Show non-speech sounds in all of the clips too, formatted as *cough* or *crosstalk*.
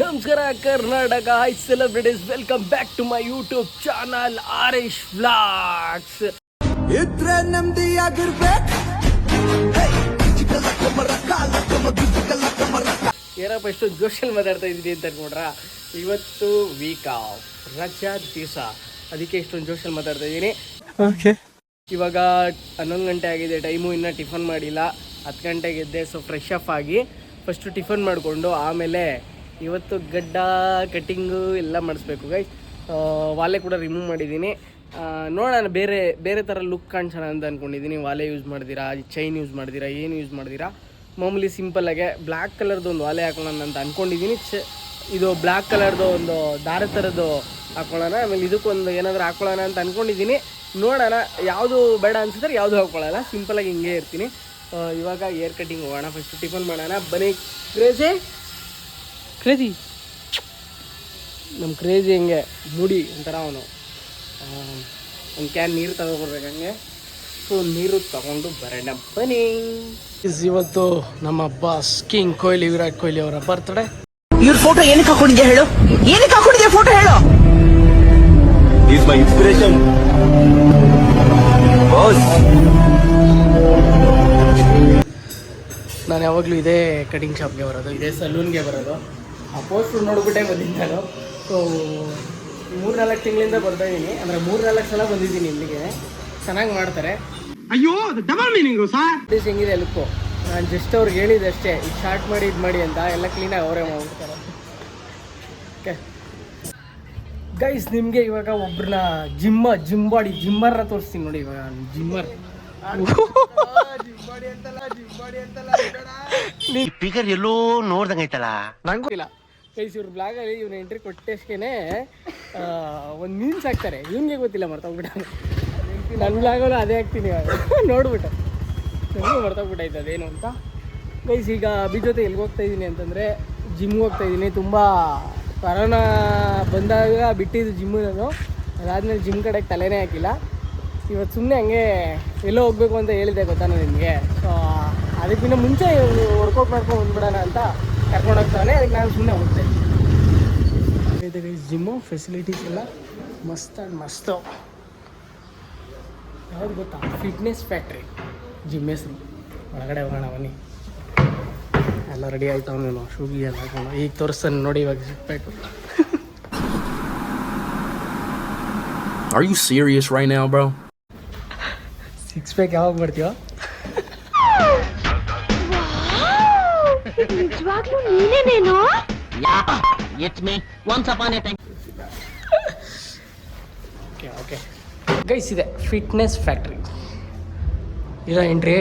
ನಮಸ್ಕಾರ Karnataka hi celebrities welcome back to my YouTube channel Aresh vlogs ಇದ್ರೆ ನಮ್ದಿ ಆಗಿರ್ಬೇಕು ಏನಪ್ಪ ಎಷ್ಟು ಜೋಶಲ್ ಮಾತಾಡ್ತಾ ಇದ್ದೀನಿ ಅಂತ ಅನ್ಕೊಂಡ್ರ? ಇವತ್ತು ವೀಕ್ ಆಫ್ ರಜಾ ದಿವಸ. ಅದಕ್ಕೆ ಇಷ್ಟೊಂದು ಜೋಶಲ್ ಮಾತಾಡ್ತಾ ಇದ್ದೀನಿ. ಓಕೆ ಇವಾಗ ಹನ್ನೊಂದು ಗಂಟೆ ಆಗಿದೆ ಟೈಮು ಇನ್ನೂ ಟಿಫನ್ ಮಾಡಿಲ್ಲ. ಹತ್ತು ಗಂಟೆಗೆ ಎದ್ದೆ ಸೊ ಫ್ರೆಶ್ ಅಪ್ ಆಗಿ ಫಸ್ಟು ಟಿಫನ್ ಮಾಡಿಕೊಂಡು ಆಮೇಲೆ ಇವತ್ತು ಗಡ್ಡ ಕಟ್ಟಿಂಗು ಎಲ್ಲ ಮಾಡಿಸ್ಬೇಕು ಗೈ ವಾಲೆ ಕೂಡ ರಿಮೂವ್ ಮಾಡಿದ್ದೀನಿ. ನೋಡೋಣ, ಬೇರೆ ಬೇರೆ ಥರ ಲುಕ್ ಕಾಣಿಸೋಣ ಅಂತ ಅಂದ್ಕೊಂಡಿದ್ದೀನಿ ವಾಲೆ ಯೂಸ್ ಮಾಡ್ತೀರಾ ಚೈನ್ ಯೂಸ್ ಮಾಡ್ತೀರಾ ಏನು ಯೂಸ್ ಮಾಡ್ತೀರಾ ಮಾಮೂಲಿ ಸಿಂಪಲ್ಲಾಗೆ ಬ್ಲ್ಯಾಕ್ ಕಲರ್ದು ಒಂದು ವಾಲೆ ಹಾಕೋಣ ಅಂತ ಅಂದ್ಕೊಂಡಿದ್ದೀನಿ ಚ ಇದು ಬ್ಲ್ಯಾಕ್ ಕಲರ್ದು ಒಂದು ದಾರ ಥರದ್ದು ಹಾಕೊಳ್ಳೋಣ. ಆಮೇಲೆ ಇದಕ್ಕೊಂದು ಏನಾದರೂ ಹಾಕೊಳ್ಳೋಣ ಅಂತ ಅಂದ್ಕೊಂಡಿದ್ದೀನಿ ನೋಡೋಣ, ಯಾವುದು ಬೇಡ ಅನ್ಸಿದ್ರೆ ಯಾವುದು ಹಾಕೊಳ್ಳಲ್ಲ ಸಿಂಪಲಾಗಿ ಹಿಂಗೆ ಇರ್ತೀನಿ. ಇವಾಗ ಏರ್ ಕಟಿಂಗ್ ಹೋಗೋಣ. ಫಸ್ಟ್ ಟಿಫನ್ ಮಾಡೋಣ. ಬನ್ನಿ. ಕ್ರೇಜಿ ಕ್ರೇಜಿ ನಮ್ಮ ಕ್ರೇಜಿ ಹಂಗೆ? ಮುಡಿ ಒಂಥರ ಅವನು. ಒಂದು ಕ್ಯಾನ್ ನೀರು ತಗೊಬರ್ಬೇಕು ಹಂಗೆ. ಸೊ ನೀರು ತಗೊಂಡು ಬರೋಣ ಬನ್ನಿ. ಇವತ್ತು ನಮ್ಮ ಬಾಸ್ ಕಿಂಗ್ ಕೊಹ್ಲಿ ವಿರಾಟ್ ಕೊಹ್ಲಿ ಅವರ ಬರ್ತಡೆ ಇವ್ರ ಫೋಟೋ ಏನಕ್ಕೆ ಹಾಕೊಂಡಿದ್ಯಾ ಹೇಳು? ಏನಕ್ಕೆ ಹಾಕೊಂಡಿದ್ಯಾ ಫೋಟೋ ಹೇಳು? ಇಸ್ ಮೈ ಇನ್ಸ್ಪಿರೇಷನ್ ಬಾಸ್ ನಾನು ಯಾವಾಗಲೂ ಇದೇ ಕಟಿಂಗ್ ಶಾಪ್ಗೆ ಬರೋದು ಇದೇ ಸಲೂನ್ಗೆ ಬರೋದು. ಆ ಪೋಸ್ಟ್ರು ನೋಡ್ಬಿಟ್ಟೆ ಬಂದಿದ್ದೆ ನಾನು. ಸೊ ಮೂರು ನಾಲ್ಕು ತಿಂಗಳಿಂದ ಬರ್ತಾ ಇದ್ದೀನಿ ಅಂದರೆ ಮೂರು ನಾಲ್ಕು ಸಲ ಬಂದಿದ್ದೀನಿ ಇಲ್ಲಿಗೆ. ಚೆನ್ನಾಗಿ ಮಾಡ್ತಾರೆ. ಅಯ್ಯೋ ಡಬಲ್ ಮೀನಿಂಗ್ ಸರ್ ದಿಸ್ ಹೆಂಗಿದೆ ಲುಕ್ಕು ನಾನು ಜಸ್ಟ್ ಅವ್ರಿಗೆ ಹೇಳಿದ್ದೆ ಅಷ್ಟೇ ಇದು ಶಾರ್ಟ್ ಮಾಡಿ ಇದು ಮಾಡಿ ಅಂತ. ಎಲ್ಲ ಕ್ಲೀನಾಗಿ ಅವರೇ ಮಾಡ್ಬಿಡ್ತಾರೆ. ಓಕೆ ಗೈಸ್ ನಿಮಗೆ ಇವಾಗ ಒಬ್ರನ್ನ ಜಿಮ್ಮ ಜಿಮ್ ಬಾಡಿ ಜಿಮ್ಮರ್ನ ತೋರಿಸ್ತೀನಿ ನೋಡಿ ಇವಾಗ. ಜಿಮ್ಮರ್. ಫಿಗರ್ ಎಲ್ಲೋ ನೋಡ್ದಂಗೈತಲ್ಲ ನಂಗೂ ಇಲ್ಲ. ಗೈಸ್ ಇವ್ರ ಬ್ಲಾಗಲ್ಲಿ ಇವ್ನ ಎಂಟ್ರಿ ಕೊಟ್ಟಷ್ಟೇನೆ ಒಂದು ಮೀನ್ಸ್ ಹಾಕ್ತಾರೆ. ಇವ್ನಿಗೆ ಗೊತ್ತಿಲ್ಲ ಮರ್ತೋಗ್ಬಿಟ್ಟ ನನ್ನ ಬ್ಲಾಗಲ್ಲೂ ಅದೇ ಹಾಕ್ತೀನಿ *laughs* ನೋಡ್ಬಿಟ್ಟು. ನನಗೂ ಮರ್ತೋಗ್ಬಿಟ್ಟಾಯ್ತು ಅದೇನು ಅಂತ. ಗೈಸ್ ಈಗ ಅಭಿ ಜೊತೆ ಎಲ್ಲಿಗೆ ಹೋಗ್ತಾ ಇದ್ದೀನಿ ಅಂತಂದರೆ ಜಿಮ್ಗೆ ಹೋಗ್ತಾ ಇದ್ದೀನಿ ತುಂಬ ಕರೋನಾ ಬಂದಾಗ ಬಿಟ್ಟಿದ್ದು ಜಿಮ್ಮು ನಾನು. ಅದಾದಮೇಲೆ ಜಿಮ್ ಕಡೆಗೆ ತಲೆನೇ ಹಾಕಿಲ್ಲ. ಇವತ್ತು ಸುಮ್ಮನೆ ಹಂಗೆ ಎಲ್ಲೋ ಹೋಗ್ಬೇಕು ಅಂತ ಹೇಳಿದೆ ಗೊತ್ತಾ ನಾನು ನಿಮಗೆ? ಸೊ ಅದಕ್ಕಿಂತ ಮುಂಚೆ ವರ್ಕೌಟ್ ಮಾಡ್ಕೊಂಡು ಬಂದ್ಬಿಡೋಣ ಅಂತ. ಕರ್ಕೊಂಡು ಹೋಗ್ತಾನೆ ಅದಕ್ಕೆ ನಾನು ಸುಮ್ಮನೆ ಹೋಗ್ತೇನೆ ಇದೆ ಜಿಮ್ಮು ಫೆಸಿಲಿಟೀಸ್ ಎಲ್ಲ ಮಸ್ತ್ ಆ್ಯಂಡ್ ಮಸ್ತು. ಯಾವ್ದು ಗೊತ್ತಾ? ಫಿಟ್ನೆಸ್ ಫ್ಯಾಕ್ಟ್ರಿ ಜಿಮ್ ಹೆಸರು. ಒಳಗಡೆ ಹೋಗೋಣ ಬನ್ನಿ. ಎಲ್ಲ ರೆಡಿ ಆಯ್ತಾವ ನೀನು ಶೂಗಿ ಎಲ್ಲ ಹಾಕೊಂಡು. ಈಗ ತೋರಿಸ್ತಾನೆ ನೋಡಿ ಇವಾಗ ಸಿಕ್ಬೇಕು Are you serious right now, bro? Six pack ಯಾವಾಗ ಬರ್ತೀವೋ ನೀನೇನೇನೋ? It's me once upon a okay okay guys ಇದೆ ಫಿಟ್ನೆಸ್ ಫ್ಯಾಕ್ಟ್ರಿ ಇಲ್ಲ ಏನ್ರಿ?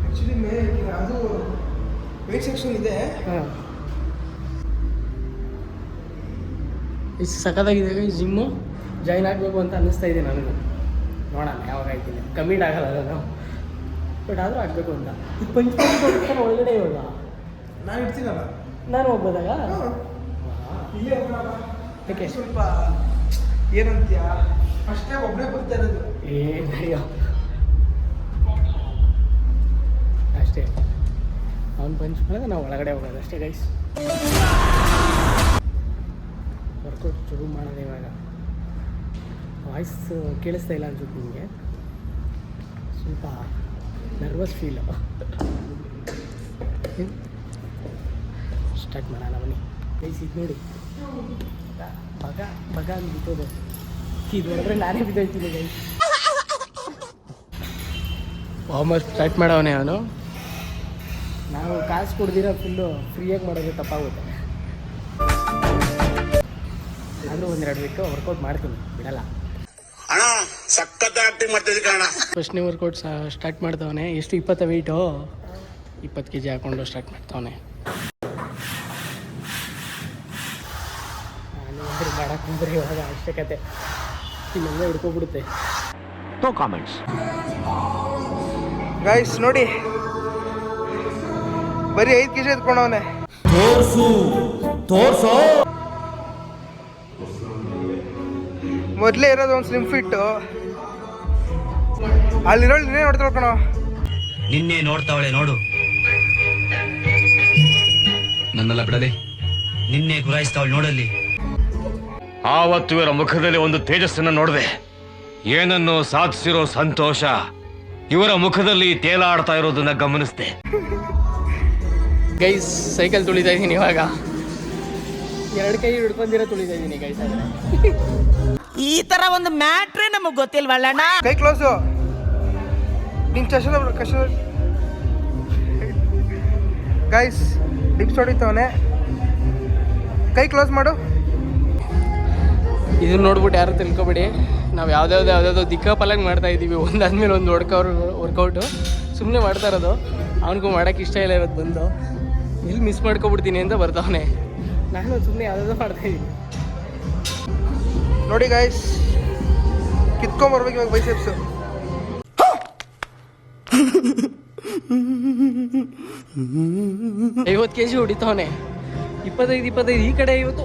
ಆ್ಯಕ್ಚುಲಿ ಮೇ ಅದು ವೇಟ್ ಸೆಕ್ಷನ್ ಇದೆ. ಹಾಂ. ಇಷ್ಟು ಸಖತ್ತಾಗಿದೆ ಜಿಮ್ಮು ಜಾಯ್ನ್ ಆಗಬೇಕು ಅಂತ ಅನ್ನಿಸ್ತಾ ಇದೆ ನನಗೆ. ನೋಡೋಣ ಯಾವಾಗ ಆಯ್ತೀನಿ. ಕಮ್ಮಿಟ್ ಆಗಲ್ಲ ನಾನು ಬಟ್ ಆದರೂ ಆಗಬೇಕು ಅಂತ. ಇದು ಪಂಚ ಒಳಗಡೆ ಇವಾಗ. ನಾನು ಇರ್ತೀನಲ್ಲ. ನಾನು ಹೋಗ್ಬೋದಾಗ ಇಲ್ಲೇ ಹೋಗೋಣ ಯಾಕೆ ಸ್ವಲ್ಪ ಏನಂತೀಯ? ಅಷ್ಟೇ ಒಬ್ಬನೇ ಬರ್ತಾ ಇರೋದು. ಏ ನಡೆಯೋ ಅಷ್ಟೇ. ಅವ್ನು ಪಂಚ್ ನಾವು ಒಳಗಡೆ ಹೋಗೋದು ಅಷ್ಟೇ ಗೈಸ್ ವರ್ಕೌಟ್ ಶುರು ಮಾಡೋದು ಇವಾಗ. ವಾಯ್ಸ್ ಕೇಳಿಸ್ತಾ ಇಲ್ಲ ಅನ್ಸುತ್ತೆ ನಿಮಗೆ ಸ್ವಲ್ಪ ನರ್ವಸ್ ಫೀಲು ಸ್ಟಾರ್ಟ್ ಮಾಡೋಣ ಬನ್ನಿ. ಪ್ಲೀಸ್ ಇದು ನೋಡಿ. ಬಗ ಬಗ ಅಂತ ಬಿಟ್ಟೋದು. ಇದು ನೋಡಿದ್ರೆ ನಾನೇ ಬಿದ್ದೋಯ್ತೀನಿ ಗೈಸ್ ವಾಮರ್ ಸ್ಟಾರ್ಟ್ ಮಾಡವನೇ ಅವನು? ನಾವು ಕಾಸು ಕೊಡ್ದಿರೋ ಫುಲ್ಲು ಫ್ರೀಯಾಗಿ ಮಾಡೋದು ತಪ್ಪಾಗುತ್ತೆ. ಆದರೂ ಒಂದೆರಡು ವೀಕ್ ವರ್ಕೌಟ್ ಮಾಡ್ತೀನಿ ಬಿಡಲ್ಲ. ಅಣ್ಣ ನೀವು ವರ್ಕೌಟ್ ಸ್ಟಾರ್ಟ್ ಮಾಡ್ತವನೆ ಎಷ್ಟು ಇಪ್ಪತ್ತ ವೆಯ್ಟು ಇಪ್ಪತ್ತು ಕೆ ಜಿ ಹಾಕೊಂಡು ಸ್ಟಾರ್ಟ್ ಮಾಡ್ತವನೆ ನಾನು ಅಂದ್ರೆ ಇವಾಗ ಅವಶ್ಯಕತೆ. ಇನ್ನೊಂದೇ ಹಿಡ್ಕೊಬಿಡುತ್ತೆ. ನೋ ಕಾಮೆಂಟ್ಸ್ ಗೈಸ್ ನೋಡಿ. ಬರೀ ಐದು ಕೆಜಿ ಎತ್ಕೊಂಡವನೆ. ತೋರ್ಸು. ತೋರ್ಸು. ಮೊದಲೇ ಇರೋದು ಒಂದು ಸ್ಲಿಮ್ ಫಿಟ್ಟು ಅಲ್ಲಿರೋಳು ನೀನೇ ನೋಡ್ತಾಳ ಕಣ. ನಿನ್ನೆ ನೋಡ್ತಾವಳೆ ನೋಡು. ನನ್ನೆಲ್ಲ ಬಿಡಲಿ ನಿನ್ನೆ ಗುರಾಯಿಸ್ತಾವಳು ನೋಡಲ್ಲಿ. ಆವತ್ತು ಇವರ ಮುಖದಲ್ಲಿ ಒಂದು ತೇಜಸ್ಸನ್ನು ನೋಡಿದೆ. ಏನನ್ನು ಸಾಧಿಸಿರೋ ಸಂತೋಷ ಇವರ ಮುಖದಲ್ಲಿ ತೇಲಾಡ್ತಾ ಇರೋದನ್ನ ಗಮನಿಸಿದೆ. ಗೈಸ್ ಸೈಕಲ್ ತುಳಿತಾ ಇದ್ದೀನಿ ಇವಾಗ. ಎರಡು ಕೈ ಹಿಡ್ಕೊಂಡಿರೋ ತುಳಿತಾ ಇದ್ದೀನಿ ಗೈಸ್ ಆದರೆ. ಈ ತರ ಒಂದು ಮ್ಯಾಟ್ರೇ ನಮಗೆ ಗೊತ್ತಿಲ್ವಲ್ಲಣ್ಣ ಕೈ ಕ್ಲೋಸು ನಿನ್ ಚಶನ ಕಶ ಗೈಸ್ ಡಿಪ್ಸ್ ಹೊಡಿತವನೆ ಕೈ ಕ್ಲೋಸ್ ಮಾಡು. ಇದನ್ನ ನೋಡ್ಬಿಟ್ಟು ಯಾರು ತಿಳ್ಕೊಬೇಡಿ ನಾವು ಯಾವ್ದಾವ್ದು ಯಾವುದಾವ್ದು ದಿಕ್ಕಾಪಲಂಗ್ ಮಾಡ್ತಾ ಇದ್ದೀವಿ ಒಂದಾದ್ಮೇಲೆ ಒಂದು ವರ್ಕೌಟ್ ವರ್ಕೌಟು ಸುಮ್ಮನೆ ಮಾಡ್ತಾ ಇರೋದು. ಅವನಿಗೂ ಮಾಡೋಕ್ಕೆ ಇಷ್ಟ ಇಲ್ಲ ಇವತ್ತು ಬಂದು. ಇಲ್ಲಿ ಮಿಸ್ ಮಾಡ್ಕೊಬಿಡ್ತೀನಿ ಅಂತ ಬರ್ತಾವನೆ ನಾನು ಸುಮ್ಮನೆ ಯಾವುದಾದ್ರು ಮಾಡ್ತಾ ಇದ್ದೀನಿ ನೋಡಿ ಗಾಯ್ಸ್ ಕಿತ್ಕೊಂಬರ್ಬೇಕು ಇವಾಗ ಬೈಸೆಪ್ಸು ಐವತ್ತು ಕೆ ಜಿ ಹೊಡಿತಾವನೆ. ಇಪ್ಪತ್ತೈದು ಇಪ್ಪತ್ತೈದು ಈ ಕಡೆ ಐವತ್ತು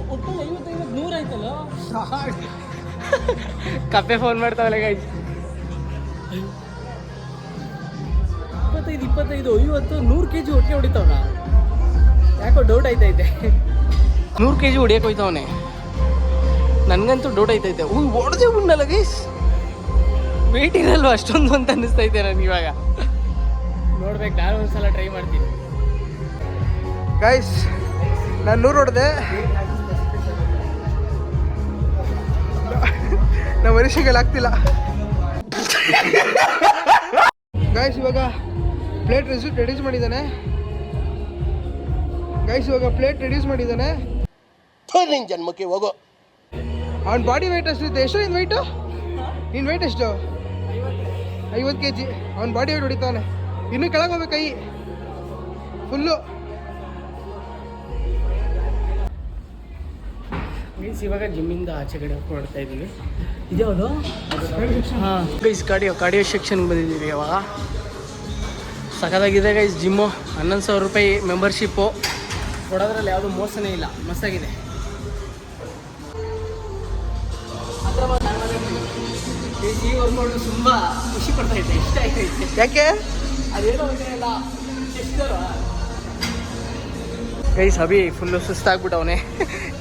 ಕಪ್ಪೆ ಫೋನ್ ಮಾಡ್ತಾವಲ್ಲ ಗೈಸ್ ಇಪ್ಪತ್ತೈದು ಇಪ್ಪತ್ತೈದು ಐವತ್ತು ನೂರು ಕೆ ಜಿ ಹೊಟ್ಟೆ ಹೊಡಿತಾವನ. ಯಾಕೋ ಡೌಟ್ ಆಯ್ತೈತೆ. ನೂರು ಕೆ ಜಿ ಹೊಡಿಯಕ್ಕೆ ಹೋಯ್ತಾವನೆ. ನನಗಂತೂ ಡೌಟ್ ಆಯ್ತೈತೆ. ಹ್ಞೂ ಹೊಡೆದೇ ಉಂಡಲ್ಲ ಗೈಸ್ ವೇಟ್ ಇರಲ್ವ ಅಷ್ಟೊಂದು ಅಂತ ಅನ್ನಿಸ್ತೈತೆ ನನಗೆ ಇವಾಗ. ನೋಡ್ಬೇಕು ನಾನು ಒಂದ್ಸಲ ಟ್ರೈ ಮಾಡ್ತೀನಿ. ಗೈಸ್ ನಾನು ನೂರು ಹೊಡೆದೆ. ನಮ್ಮ ಮನುಷ್ಯಗೆ ಆಗ್ತಿಲ್ಲ ಗೈಸ್ ಇವಾಗ ಪ್ಲೇಟ್ ರೆಸ್ಯೂಟ್ ರೆಡ್ಯೂಸ್ ಮಾಡಿದ್ದಾನೆ. ಗೈಸ್ ಇವಾಗ ಪ್ಲೇಟ್ ರೆಡ್ಯೂಸ್ ಮಾಡಿದ್ದಾನೆ. ಜನ್ಮಕ್ಕೆ ಹೋಗೋ. ಅವ್ನ ಬಾಡಿ ವೆಯ್ಟ್ ಇದೆ ಎಷ್ಟು ನಿನ್ನ ವೆಯ್ಟು ನಿನ್ನ ವೆಯ್ಟ್ ಎಷ್ಟು? ಐವತ್ತು ಕೆ ಜಿ ಅವ್ನ ಬಾಡಿ ವೆಯ್ಟ್ ಹೊಡಿತಾನೆ. ಇನ್ನೂ ಕೆಳಗೆ ಹೋಗ್ಬೇಕು ಕೈ. ಫುಲ್ಲು ಮೀನ್ಸ್ ಇವಾಗ ಜಿಮ್ಮಿಂದ ಆಚೆ ಕಡೆ ಹೊರಡ್ತಾ ಇದ್ದೀವಿ. ಇದ್ಯಾವುದು ಹಾಂ. ಗೈಸ್ ಕಾರ್ಡಿಯೋ ಕಾಡಿಯೋ ಸೆಕ್ಷನ್ಗೆ ಬಂದಿದ್ದೀವಿ ಇವಾಗ. ಸಖತ್ತಾಗಿದೆ ಗೈಸ್ ಜಿಮ್ಮು ಹನ್ನೊಂದು ಸಾವಿರ ರೂಪಾಯಿ ಮೆಂಬರ್ಶಿಪ್ಪು ಕೊಡೋದ್ರಲ್ಲಿ ಯಾವುದೂ ಮೋಸನೇ ಇಲ್ಲ. ಮಸ್ತಾಗಿದೆ. ಈ ವರ್ಕೌಟ್ ತುಂಬ ಖುಷಿ ಪಡ್ತಾ ಇದ್ದೆ ಇಷ್ಟ ಆಯ್ತೈತೆ ಯಾಕೆ? ಅದೇನೋ ಇಲ್ಲ ಗೈಸ್ ಅಭಿ ಫುಲ್ಲು ಸುಸ್ತಾಗ್ಬಿಟ್ಟವನೆ.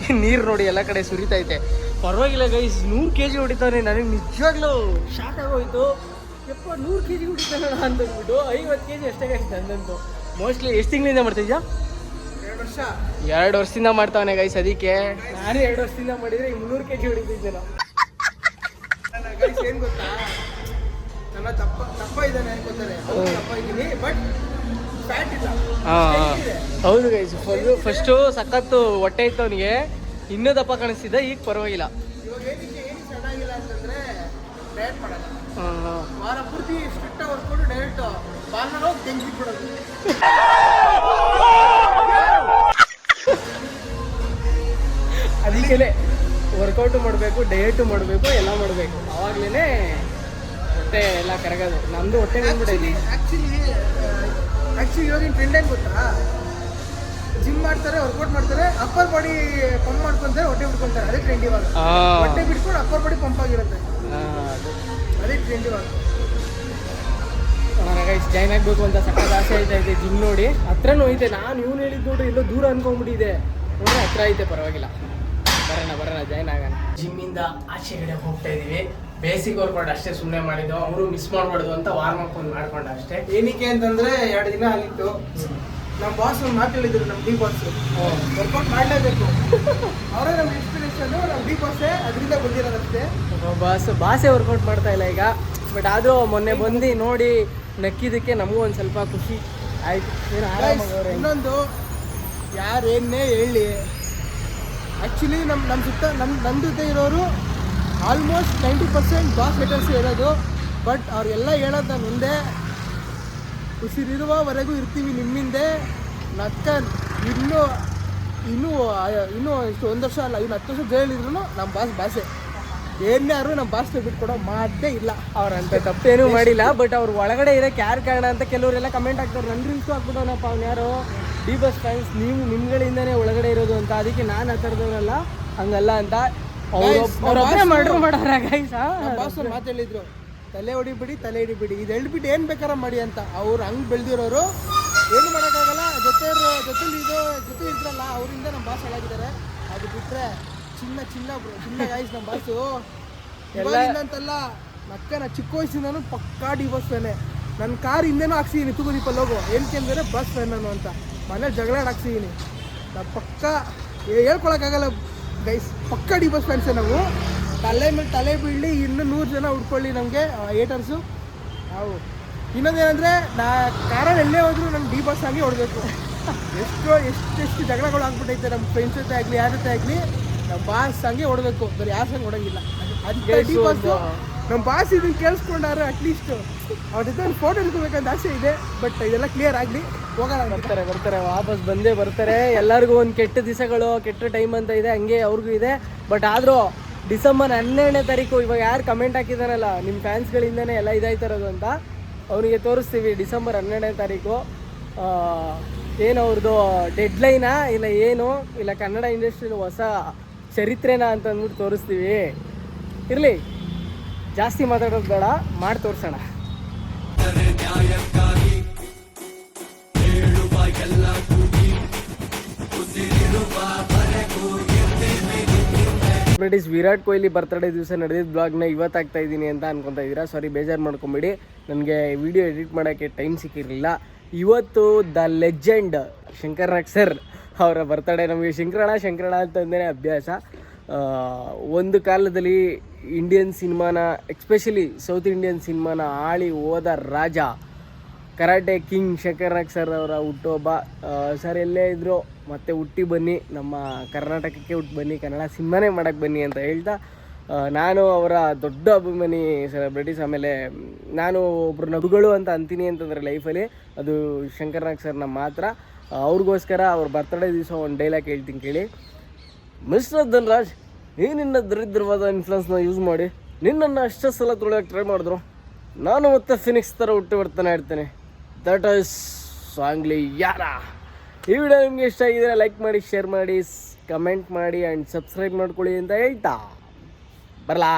*laughs* ನೀರು ನೋಡಿ ಎಲ್ಲ ಕಡೆ ಸುರಿತೈತೆ ಪರವಾಗಿಲ್ಲ ಗೈಸ್ ನೂರು ಕೆ ಜಿ ಹೊಡಿತಾನೆ ನನಗೆ ನಿಜವಾಗ್ಲೂ ಶಾಕ್ ಆಗೋಯ್ತು. ಎಪ್ಪ ನೂರು ಕೆ ಜಿ ಹೊಡಿತಾನ ಅಂದ್ಬಿಟ್ಟು ಐವತ್ತು ಕೆ ಜಿ ಅಷ್ಟೇ ಗೈಸ್ ನಂದಂತು. ಮೋಸ್ಟ್ಲಿ ಎಷ್ಟು ತಿಂಗಳಿಂದ ಮಾಡ್ತಿದ್ಯಾ ಎರಡು ವರ್ಷ. ಎರಡು ವರ್ಷದಿಂದ ಮಾಡ್ತಾವನೆ ಗೈಸ್ ಅದಕ್ಕೆ. ನಾನು ಎರಡು ವರ್ಷದಿಂದ ಮಾಡಿದ್ರೆ ಈಗ ಮುನ್ನೂರು ಕೆ ಜಿ ಹೊಡಿತಿದ್ದೆ ನಾನು. ಏನು ಗೊತ್ತಾ? ನನ್ನ ತಪ್ಪ ತಪ್ಪ ಇದ್ದಾನೆ ಗೊತ್ತಾರೆ ಇದ್ದೀನಿ ಬಟ್ ಹಾಂ ಹೌದು ಗೈಸ್ ಫುಲ್ಲು ಫಸ್ಟು ಸಖತ್ತು ಹೊಟ್ಟೆ ಇತ್ತು ಅವನಿಗೆ. ಇನ್ನೂ ದಪ್ಪ ಕಾಣಿಸ್ತಿದ್ದ ಈಗ ಪರವಾಗಿಲ್ಲ. ಅದಕ್ಕೆ ವರ್ಕೌಟು ಮಾಡಬೇಕು ಡಯಟು ಮಾಡಬೇಕು, ಎಲ್ಲ ಮಾಡಬೇಕು. ಆವಾಗಲೇ ಹೊಟ್ಟೆ ಎಲ್ಲ ಕರಗೋದು. ನಮ್ಮದು ಹೊಟ್ಟೆ ಆ್ಯಕ್ಚುಲಿ ಆ್ಯಕ್ಚುಲಿ ಇವಾಗಿನ ಟ್ರೆಂಡ್ ಏನು ಗೊತ್ತಾ? ಜಿಮ್ ಮಾಡ್ತಾರೆ ವರ್ಕೌಟ್ ಮಾಡ್ತಾರೆ ಅಪ್ಪರ್ ಬಾಡಿ ಪಂಪ್ ಮಾಡ್ಕೊಂತಾರೆ ಹೊಟ್ಟೆ ಬಿಟ್ಕೊಂತಾರೆ ಅದೇ ಟ್ರೆಂಡ್ ಇವಾಗ. ಹೊಟ್ಟೆ ಬಿಟ್ಕೊಂಡು ಅಪ್ಪರ್ ಬಾಡಿ ಪಂಪ್ ಆಗಿರುತ್ತೆ. ಅದು. ಅದೇ ಟ್ರೆಂಡ್ ಇವಾಗ. ಗೈಸ್ ಜಾಯ್ನ್ ಆಗಬೇಕು ಅಂತ ಸಕ್ಕದ ಆಸೆ ಆಯ್ತಾ ಇದೆ ಜಿಮ್ ನೋಡಿ. ಹತ್ರನೂ ಐತೆ ನಾನು ಇವ್ನು ಹೇಳಿದ್ ನೋಡ್ರಿ ಎಲ್ಲೋ ದೂರ ಅನ್ಕೊಂಡ್ಬಿಟ್ಟಿದೆ. ನೋಡ್ರಿ ಹತ್ರ ಐತೆ ಪರವಾಗಿಲ್ಲ. ಬರೋಣ ಬರೋಣ ಜಾಯ್ನ್ ಆಗೋಣ. ಜಿಮ್ಮಿಂದ ಆಚೆ ಕಡೆ ಹೋಗ್ತಾ ಇದೀವಿ ಬೇಸಿಕ್ ವರ್ಕೌಟ್ ಅಷ್ಟೇ ಸುಮ್ಮನೆ ಮಾಡಿದ್ದು ಅವರು ಮಿಸ್ ಮಾಡಬಾರ್ದು ಅಂತ ವಾರ್ಮ್ ಅಪ್ ಒಂದು ಮಾಡ್ಕೊಂಡ ಅಷ್ಟೇ. ಏನಕ್ಕೆ ಅಂತಂದ್ರೆ ಎರಡು ದಿನ ಆಗಿತ್ತು. ನಮ್ಮ ಬಾಸ್ ಒಂದು ಮಾತು ಹೇಳಿದ್ರು ನಮ್ಮ ಡಿ ಬಾಸ್ ವರ್ಕೌಟ್ ಮಾಡಲೇಬೇಕು. ಅವರೇ ನಮ್ಮ ಇನ್ಸ್ಪಿರೇಷನ್ ನಮ್ಮ ಡಿ ಬಾಸೇ ಅದರಿಂದ ಬಂದಿರೋದಷ್ಟೇ. ಬಾಸ್ ಬಾಸೇ ವರ್ಕೌಟ್ ಮಾಡ್ತಾ ಇಲ್ಲ ಈಗ. ಬಟ್ ಆದರೂ ಮೊನ್ನೆ ಬಂದು ನೋಡಿ ನಕ್ಕಿದ್ದಕ್ಕೆ ನಮಗೂ ಒಂದು ಸ್ವಲ್ಪ ಖುಷಿ ಆಯ್ತು. ಏನು. ಇನ್ನೊಂದು ಯಾರೇನೇ ಹೇಳಿ ಆ್ಯಕ್ಚುಲಿ ನಮ್ಮ ನಮ್ಮ ಸುತ್ತ ನಮ್ಮ ನನ್ನ ಜೊತೆ ಇರೋರು almost ninety percent boss letters ಇರೋದು. ಬಟ್ ಅವ್ರಿಗೆಲ್ಲ ಹೇಳೋದು ನಾನು ಮುಂದೆ ಉಸಿರಿರುವವರೆಗೂ ಇರ್ತೀವಿ ನಿಮ್ಮಿಂದೆ. ನಕ್ಕ ಇನ್ನೂ ಇನ್ನೂ ಇನ್ನೂ ಇಷ್ಟು ಒಂದು ವರ್ಷ ಅಲ್ಲ ಇನ್ನು ಹತ್ತು ವರ್ಷ ಜೈಲಿದ್ರು ನಮ್ಮ ಬಾಸ್. ಭಾಷೆ ಏನಾದ್ರು ನಮ್ಮ ಬಾಸ್ ಬಿಟ್ಕೊಡೋ ಮಾತೇ ಇಲ್ಲ. ಅವ್ರಂತ ತಪ್ಪೇನೂ ಮಾಡಿಲ್ಲ ಬಟ್ ಅವ್ರು ಒಳಗಡೆ ಇರೋಕೆ ಯಾರು ಕಾರಣ ಅಂತ ಕೆಲವರೆಲ್ಲ ಕಮೆಂಟ್ ಹಾಕ್ತಾರೆ. ನನ್ನ ರೀಲ್ಸು ಹಾಕ್ಬಿಟ್ಟವನಪ್ಪ ಅವ್ನು ಯಾರು. ಡಿ ಬಸ್ ಫ್ಯಾನ್ಸ್ ನೀವು ನಿಮ್ಗಳಿಂದನೇ ಒಳಗಡೆ ಇರೋದು ಅಂತ. ಅದಕ್ಕೆ ನಾನು ಆ ಥರದವರಲ್ಲ. ಹಂಗಲ್ಲ ಅಂತ. Boss- ಮಾಡ್ರು ಗೈಸ್ ಬಾಸ್ ಹೇಳಿದ್ರು. ತಲೆ ಹೊಡಿಬಿಡಿ ತಲೆ ಹಿಡಿಬಿಡಿ. ಇದು ಹೇಳ್ಬಿಟ್ಟು ಏನು ಬೇಕಾರ ಮಾಡಿ ಅಂತ. ಅವ್ರು ಹಂಗೆ ಬೆಳೆದಿರೋರು. ಏನು ಮಾಡೋಕ್ಕಾಗಲ್ಲ. ಜೊತೆ ಜೊತೆ ಇದು ಜೊತೆ ಇದ್ರಲ್ಲ ಅವರಿಂದ ನಮ್ಮ ಬಾಸ್ ಹಾಳಾಗಿದ್ದಾರೆ. ಅದು ಬಿಟ್ರೆ ಚಿನ್ನ ಚಿನ್ನ ಚಿನ್ನ ಗಾಯ್ಸ್ ನಮ್ಮ ಬಾಸು ಅಂತಲ್ಲ ಅಕ್ಕ ನಾ ಚಿಕ್ಕ ವಯಸ್ಸಿಂದನೂ ಪಕ್ಕಾ ಡಿ ಬಸ್ ಫ್ಯಾನೆ ನನ್ನ ಕಾರ್ ಹಿಂದೆನೂ ಹಾಕ್ಸಿದ್ದೀನಿ ತುಗುದೀಪ ಲೋಗೋ ಏನಕ್ಕೆ ಅಂದರೆ ಬಸ್ ಫ್ಯಾನ್ ನಾನು ಅಂತ. ಮನೇಲಿ ಜಗಳ ಹಾಕ್ಸಿದ್ದೀನಿ ನಾನು ಪಕ್ಕ ಹೇಳ್ಕೊಳಕ್ಕಾಗಲ್ಲ ಗೈಸ್ ಪಕ್ಕ ಡಿ ಬಸ್ ಫ್ಯಾನ್ಸೇ ನಾವು. ತಲೆ ಮೇಲೆ ತಲೆ ಬೀಳಲಿ ಇನ್ನು ನೂರು ಜನ ಉಟ್ಕೊಳ್ಳಿ ನಮಗೆ ಏಟರ್ಸು ನಾವು. ಇನ್ನೊಂದೇನೆಂದರೆ ನಾ ಕಾರಲ್ಲಿ ಎಲ್ಲೇ ಹೋದ್ರು ನಂಗೆ ಡಿ ಬಸ್ ಆಗಿ ಹೊಡಬೇಕು ಎಷ್ಟೋ ಎಷ್ಟೆಷ್ಟು ಜಗಳಗಳು ಆಗ್ಬಿಟ್ಟೈತೆ ನಮ್ಮ ಫ್ರೆಂಡ್ಸ್ ಜೊತೆ ಆಗಲಿ ಯಾರ ಜೊತೆ ಆಗಲಿ ನಮ್ಮ ಬಾಸ್ ಹಂಗೆ ಹೊಡಬೇಕು ಬೇರೆ ಯಾರು ಸಂಗೆ ಹೊಡಂಗಿಲ್ಲ ಅದಕ್ಕೆ ಡಿ ಬಸ್ ನಮ್ಮ ಬಾಸ್ ಇದನ್ನು ಕೇಳಿಸ್ಕೊಂಡಾರೆ ಅಟ್ಲೀಸ್ಟ್ ಅವ್ರ ಒಂದು ಫೋಟೋ ಹಿಡ್ಕೋಬೇಕಂತ ಆಸೆ ಇದೆ ಬಟ್ ಇದೆಲ್ಲ ಕ್ಲಿಯರ್ ಆಗಲಿ, ಹೋಗೋಣ ಬರ್ತಾರೆ ಬರ್ತಾರೆ, ವಾಪಸ್ ಬಂದೇ ಬರ್ತಾರೆ. ಎಲ್ಲರಿಗೂ ಒಂದು ಕೆಟ್ಟ ದಿವಸಗಳು, ಕೆಟ್ಟ ಟೈಮ್ ಅಂತ ಇದೆ, ಹಂಗೆ ಅವ್ರಿಗೂ ಇದೆ. ಬಟ್ ಆದರೂ ಡಿಸೆಂಬರ್ ಹನ್ನೆರಡನೇ ತಾರೀಕು ಇವಾಗ ಯಾರು ಕಮೆಂಟ್ ಹಾಕಿದಾರಲ್ಲ ನಿಮ್ಮ ಫ್ಯಾನ್ಸ್ಗಳಿಂದನೇ ಎಲ್ಲ ಇದಾಯ್ತಿರೋದು ಅಂತ ಅವನಿಗೆ ತೋರಿಸ್ತೀವಿ ಡಿಸೆಂಬರ್ ಹನ್ನೆರಡನೇ ತಾರೀಕು. ಏನು ಅವ್ರದ್ದು ಡೆಡ್ಲೈನಾ ಇಲ್ಲ ಏನು? ಇಲ್ಲ ಕನ್ನಡ ಇಂಡಸ್ಟ್ರಿಲಿ ಹೊಸ ಚರಿತ್ರೆನಾ ಅಂತ ಅಂದ್ಬಿಟ್ಟು ತೋರಿಸ್ತೀವಿ. ಇರಲಿ, ಜಾಸ್ತಿ ಮಾತಾಡೋದು ಬೇಡ, ಮಾಡಿ ತೋರಿಸೋಣ. ಬ್ರಿಟಿಷ್ ವಿರಾಟ್ ಕೊಹ್ಲಿ ಬರ್ತಡೇ ದಿವಸ ನಡೆದಿದ್ದ ಬ್ಲಾಗ್ನ ಇವತ್ತಾಗ್ತಾ ಇದ್ದೀನಿ ಅಂತ ಅನ್ಕೊತಾ ಇದ್ದೀರಾ? ಸಾರಿ ಬೇಜಾರು ಮಾಡ್ಕೊಂಬಿಡಿ. ನನಗೆ ವಿಡಿಯೋ ಎಡಿಟ್ ಮಾಡೋಕ್ಕೆ ಟೈಮ್ ಸಿಕ್ಕಿರಲಿಲ್ಲ. ಇವತ್ತು the legend Shankar Nag sir ಅವರ ಬರ್ತಡೇ ನಮಗೆ. ಶಂಕರಣ ಶಂಕರಣ ಅಂತಂದೇ ಅಭ್ಯಾಸ. ಒಂದು ಕಾಲದಲ್ಲಿ ಇಂಡಿಯನ್ ಸಿನಿಮಾನ ಎಕ್ಸ್ಪೆಷಲಿ ಸೌತ್ ಇಂಡಿಯನ್ ಸಿನಿಮಾನ ಆಳಿ ಹೋದ ರಾಜ ಕರಾಟೆ ಕಿಂಗ್ ರಾಗ್ ಸರ್ ಅವರ ಹುಟ್ಟುಹಬ್ಬ. ಸರ್ ಎಲ್ಲೇ ಇದ್ದರೂ ಮತ್ತೆ ಹುಟ್ಟಿ ಬನ್ನಿ, ನಮ್ಮ ಕರ್ನಾಟಕಕ್ಕೆ ಹುಟ್ಟು ಬನ್ನಿ, ಕನ್ನಡ ಸಿನಿಮಾನೇ ಮಾಡೋಕ್ಕೆ ಬನ್ನಿ ಅಂತ ಹೇಳ್ತಾ ನಾನು ಅವರ ದೊಡ್ಡ ಅಭಿಮಾನಿ ಸೆಲೆಬ್ರಿಟೀಸ್ ಆಮೇಲೆ, ನಾನು ಒಬ್ಬರು ನಗುಗಳು ಅಂತ ಅಂತೀನಿ ಅಂತಂದರೆ ಲೈಫಲ್ಲಿ ಅದು ಶಂಕರ್ ನಾಗ್ ಸರ್ನ ಮಾತ್ರ. ಅವ್ರಿಗೋಸ್ಕರ ಅವ್ರ ಬರ್ತಡೇ ದಿವಸ ಒಂದು ಡೈಲಾಗ್ ಹೇಳ್ತೀನಿ ಕೇಳಿ. ಮಿಸ್ಟರ್ ಧನ್ರಾಜ್ ನೀ ನಿನ್ನ ದರಿದ್ರವಾದ ಇನ್ಫ್ಲುಯೆನ್ಸ್ನ ಯೂಸ್ ಮಾಡಿ, ನಿನ್ನನ್ನು ಅಷ್ಟೇ ಸಲ ತೊಳೆಯೋಕ್ಕೆ ಟ್ರೈ ಮಾಡಿದ್ರು. ನಾನು ಮತ್ತೆ ಫಿನಿಕ್ಸ್ ಥರ ಹುಟ್ಟಿ ಬರ್ತಾನೆ ಇರ್ತೇನೆ. ದಟ್ ಇಸ್ ಸಾಂಗ್ಲಿ ಯಾರ ಈ ವಿಡಿಯೋ ನಿಮ್ಗೆ ಇಷ್ಟ ಆಗಿದ್ರೆ ಲೈಕ್ ಮಾಡಿ ಶೇರ್ ಮಾಡಿ ಕಮೆಂಟ್ ಮಾಡಿ ಆ್ಯಂಡ್ ಸಬ್ಸ್ಕ್ರೈಬ್ ಮಾಡ್ಕೊಳ್ಳಿ ಅಂತ ಹೇಳ್ತಾ. ಬರಲಾ?